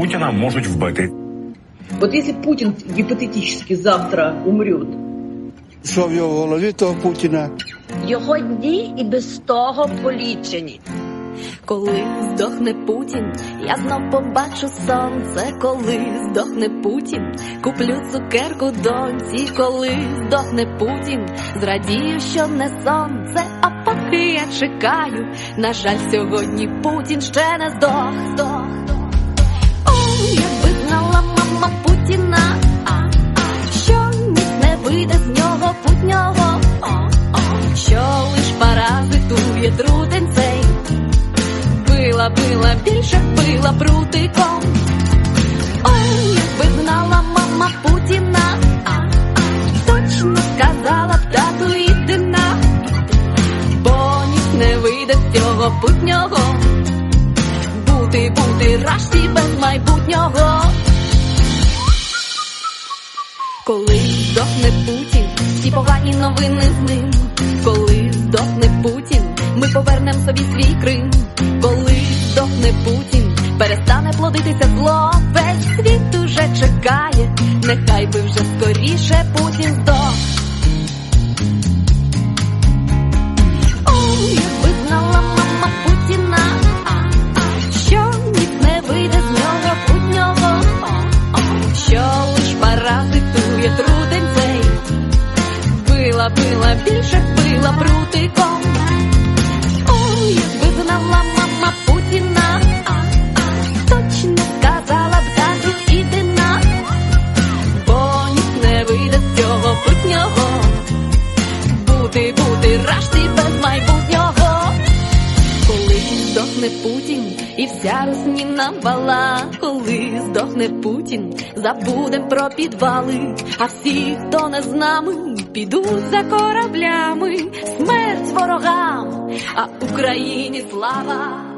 Путіна можуть вбити. Вот если Путин гипотетически завтра умрет, Що в його голові того Путіна? Його дні і без того полічені. Коли здохне Путін, я знов побачу сонце. Коли здохне Путін, куплю цукерку доньці. Коли здохне Путін, зрадію, що не сонце. А поки я чекаю, на жаль, сьогодні Путін ще не здох. здох. Била, била, більше била прутиком. Ой, якби знала мама Путіна, точно сказала б тату єдина, бо ніс не вийде з цього путнього. Бути, бути рашті без майбутнього. Коли здохне Путін, всі погані новини з ним. Коли здохне Путін, ми повернем собі свій Крим. Коли здохне Путін, перестане плодитися зло. Весь світ уже чекає, нехай би вже скоріше Путін здох. Ой, якби знала мама Путіна, що ніс вийде з нього путнього, що лиш паразитує трудень цей. Била, била, більше била прутиком. Бути без майбутнього. Коли здохне Путін і вся Русніна вала, коли здохне Путін, забудем про підвали, а всі, хто не з нами, підуть за кораблями, смерть ворогам, а Україні слава.